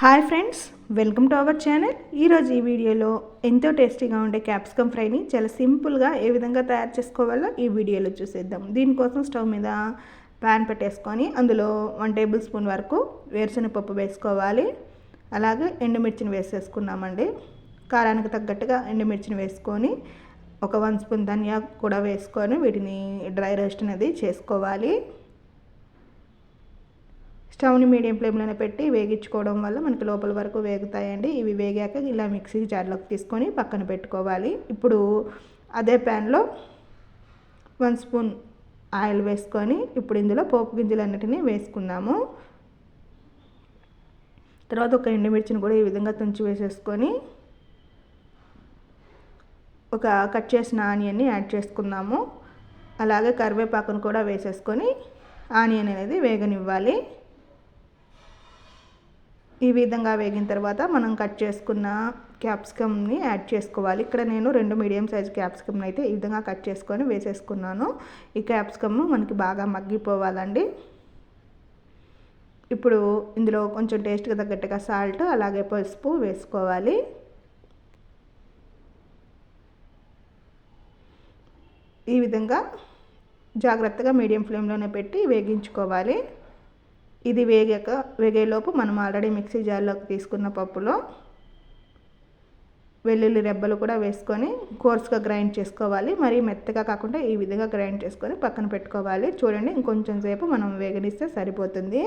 Hi friends welcome to our channel. ఈరోజు ఈ వీడియోలో ఎంతో టేస్టీగా ఉండే క్యాప్సికమ్ ఫ్రైని చాలా సింపుల్గా ఏ విధంగా తయారు చేసుకోవాలో ఈ వీడియోలో చూసేద్దాం. దీనికోసం స్టవ్ మీద ప్యాన్ పెట్టేసుకొని అందులో వన్ టేబుల్ స్పూన్ వరకు వేరుశనగపప్పు వేసుకోవాలి. అలాగే ఎండుమిర్చిని వేసేసుకున్నామండి. కారానికి తగ్గట్టుగా ఎండుమిర్చిని వేసుకొని ఒక వన్ స్పూన్ ధనియా కూడా వేసుకొని వీటిని డ్రై రోస్ట్ అనేది చేసుకోవాలి. స్టవ్ని మీడియం ఫ్లేమ్లోనే పెట్టి వేగించుకోవడం వల్ల మనకి లోపల వరకు వేగుతాయండి. ఇవి వేగాక ఇలా మిక్సీ జార్లోకి తీసుకొని పక్కన పెట్టుకోవాలి. ఇప్పుడు అదే ప్యాన్లో వన్ స్పూన్ ఆయిల్ వేసుకొని ఇప్పుడు ఇందులో పోపు గింజలన్నిటినీ వేసుకుందాము. తర్వాత ఒక ఎండుమిర్చిని కూడా ఈ విధంగా తుంచి వేసేసుకొని ఒక కట్ చేసిన ఆనియన్ని యాడ్ చేసుకుందాము. అలాగే కరివేపాకును కూడా వేసేసుకొని ఆనియన్ అనేది వేగనివ్వాలి. ఈ విధంగా వేగిన తర్వాత మనం కట్ చేసుకున్న క్యాప్సికమ్ని యాడ్ చేసుకోవాలి. ఇక్కడ నేను రెండు మీడియం సైజ్ క్యాప్సికమ్ని అయితే ఈ విధంగా కట్ చేసుకొని వేసేసుకున్నాను. ఈ క్యాప్సికమ్ మనకి బాగా మగ్గిపోవాలండి. ఇప్పుడు ఇందులో కొంచెం టేస్ట్గా తగ్గట్టుగా సాల్ట్ అలాగే పసుపు వేసుకోవాలి. ఈ విధంగా జాగ్రత్తగా మీడియం ఫ్లేమ్లోనే పెట్టి వేగించుకోవాలి. ఇది వేగాక వేగేలోపు మనం ఆల్రెడీ మిక్సీ జార్లోకి తీసుకున్న పప్పులో వెల్లుల్లి రెబ్బలు కూడా వేసుకొని కోర్స్గా గ్రైండ్ చేసుకోవాలి. మరీ మెత్తగా కాకుండా ఈ విధంగా గ్రైండ్ చేసుకొని పక్కన పెట్టుకోవాలి. చూడండి ఇంకొంచెం సేపు మనం వేగనిస్తే సరిపోతుంది.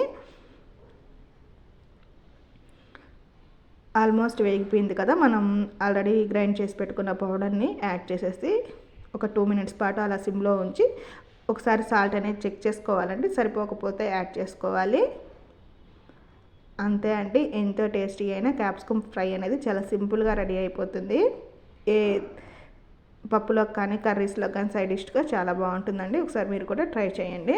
ఆల్మోస్ట్ వేగిపోయింది కదా మనం ఆల్రెడీ గ్రైండ్ చేసి పెట్టుకున్న పౌడర్ని యాడ్ చేసేసి ఒక టూ మినిట్స్ పాటు అలా సిమ్లో ఉంచి ఒకసారి సాల్ట్ అనేది చెక్ చేసుకోవాలండి. సరిపోకపోతే యాడ్ చేసుకోవాలి. అంతే అండి. ఎంతో టేస్టీ అయినా క్యాప్సికమ్ ఫ్రై అనేది చాలా సింపుల్గా రెడీ అయిపోతుంది. ఏ పప్పులో కానీ కర్రీస్లో కానీ సైడ్ డిష్గా చాలా బాగుంటుందండి. ఒకసారి మీరు కూడా ట్రై చేయండి.